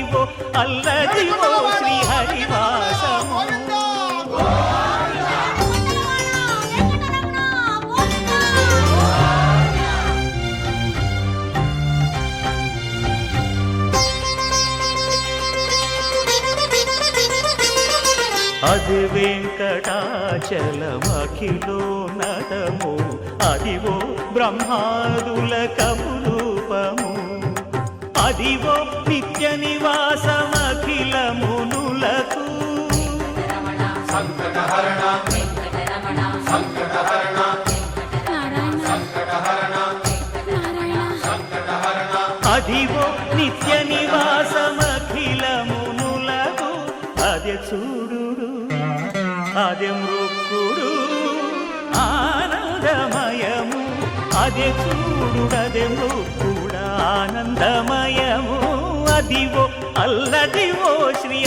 అదివో అల్లదివో శ్రీహరివాసము. అది వెంకటాచలమఖిలో నటము. అదివో బ్రహ్మాదుల కపురూపము అదివో నిత్య నివాసమఖిల మునులకు అదివో నిత్య నివాసమఖిల మునులకు అదే చూడు అదే మృక్కుడు ఆనందమయము. అదే చూడు అదే మృక్కుడు ఆనందమయము. అల్లదివో అల్లదివో శ్రీ